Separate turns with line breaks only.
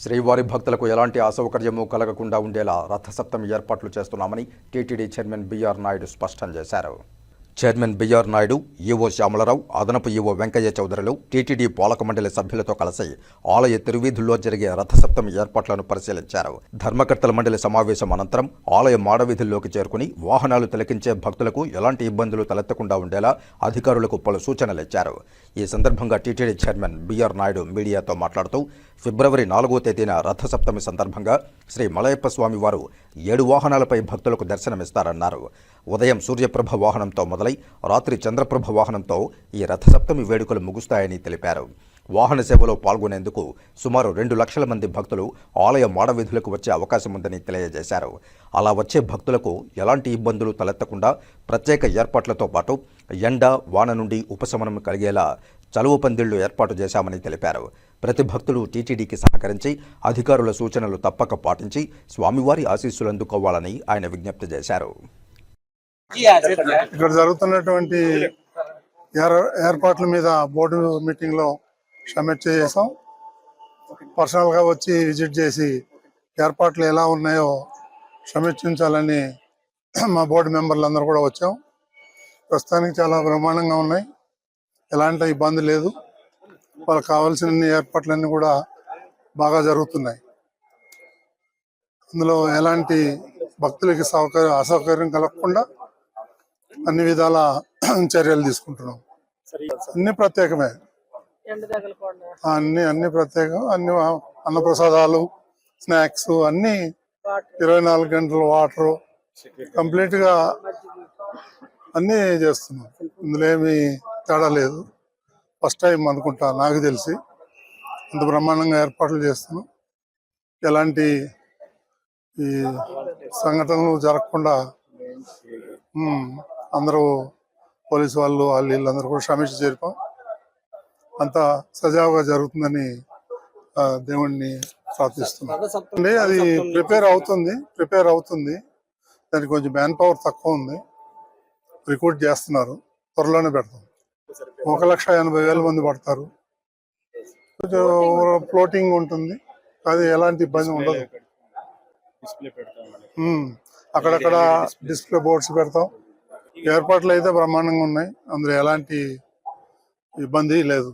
శ్రీవారి భక్తులకు ఎలాంటి అసౌకర్యము కలగకుండా ఉండేలా రథసప్తమి ఏర్పాట్లు చేస్తున్నామని టీటీడీ చైర్మన్ బీఆర్ నాయుడు స్పష్టం చేశారు. Chairman BR Naidu EO Syamala Rao అదనపు ఈవో వెంకయ్య చౌదరులు టీటీడీ పాలక మండలి సభ్యులతో కలిసి ఆలయ తిరువీధుల్లో జరిగే రథసప్తమి ఏర్పాట్లను పరిశీలించారు. ధర్మకర్తల మండలి సమావేశం అనంతరం ఆలయ మాడవీధుల్లోకి చేరుకుని వాహనాలు తిలకించే భక్తులకు ఎలాంటి ఇబ్బందులు తలెత్తకుండా ఉండేలా అధికారులకు పలు సూచనలు ఇచ్చారు. ఈ సందర్భంగా టీటీడీ చైర్మన్ బిఆర్ నాయుడు మీడియాతో మాట్లాడుతూ ఫిబ్రవరి నాలుగో తేదీన రథసప్తమి సందర్భంగా శ్రీ మలయప్ప స్వామి వారు ఏడు వాహనాలపై భక్తులకు దర్శనమిస్తారన్నారు. ఉదయం సూర్యప్రభ వాహనంతో మొదలు రాత్రి చంద్రప్రభ వాహనంతో ఈ రథసప్తమి వేడుకలు ముగుస్తాయని తెలిపారు. వాహన సేవలో పాల్గొనేందుకు సుమారు రెండు లక్షల మంది భక్తులు ఆలయ మాడవీధులకు వచ్చే అవకాశం ఉందని తెలియజేశారు. అలా వచ్చే భక్తులకు ఎలాంటి ఇబ్బందులు తలెత్తకుండా ప్రత్యేక ఏర్పాట్లతో పాటు ఎండ వాన నుండి ఉపశమనం కలిగేలా చలువ పందిళ్ళు ఏర్పాటు చేశామని తెలిపారు. ప్రతి భక్తులు టీటీడీకి సహకరించి అధికారుల సూచనలు తప్పక పాటించి స్వామివారి ఆశీస్సులు అందుకోవాలని ఆయన విజ్ఞప్తి చేశారు.
ఇక్కడ జరుగుతున్నటువంటి ఏర్పాట్ల మీద బోర్డు మీటింగ్లో సబ్మిట్ చేసాం పర్సనల్గా వచ్చి విజిట్ చేసి ఏర్పాట్లు ఎలా ఉన్నాయో సమీక్షించాలని మా బోర్డు మెంబర్లు అందరూ కూడా వచ్చాం. ప్రస్తుతానికి చాలా బ్రహ్మాండంగా ఉన్నాయి. ఎలాంటి ఇబ్బంది లేదు. వాళ్ళకి కావాల్సిన ఏర్పాట్లన్నీ కూడా బాగా జరుగుతున్నాయి. అందులో ఎలాంటి భక్తులకి సౌకర్యం అసౌకర్యం కలగకుండా అన్ని విధాల చర్యలు తీసుకుంటున్నాం. అన్ని ప్రత్యేకమే. అన్ని అన్ని ప్రత్యేకం. అన్ని అన్నప్రసాదాలు స్నాక్స్ అన్ని ఇరవై నాలుగు గంటల వాటర్. కంప్లీట్గా అన్ని చేస్తున్నాం. ఇందులో ఏమి తేడా లేదు. ఫస్ట్ టైం అనుకుంటా నాకు తెలిసి. అంత బ్రహ్మాండంగా ఏర్పాట్లు చేస్తున్నాం. ఎలాంటి ఈ సంఘటనలు జరగకుండా అందరూ పోలీసు వాళ్ళు వాళ్ళు వీళ్ళందరూ కూడా సమీక్ష జరిపాం అంతా సజావుగా జరుగుతుందని దేవుణ్ణి ప్రార్థిస్తున్నాం. అది ప్రిపేర్ అవుతుంది ప్రిపేర్ అవుతుంది. దానికి కొంచెం మ్యాన్ పవర్ తక్కువ ఉంది. రిక్రూట్ చేస్తున్నారు. త్వరలోనే పెడతాం. ఒక లక్ష ఎనభై వేల మంది పడతారు. కొంచెం ఫ్లోటింగ్ ఉంటుంది. అది ఎలాంటి ఇబ్బంది ఉండదు. అక్కడక్కడ డిస్ప్లే బోర్డ్స్ పెడతాం. ఏర్పాట్లు అయితే బ్రహ్మాండంగా ఉన్నాయి. అందులో ఎలాంటి ఇబ్బంది లేదు.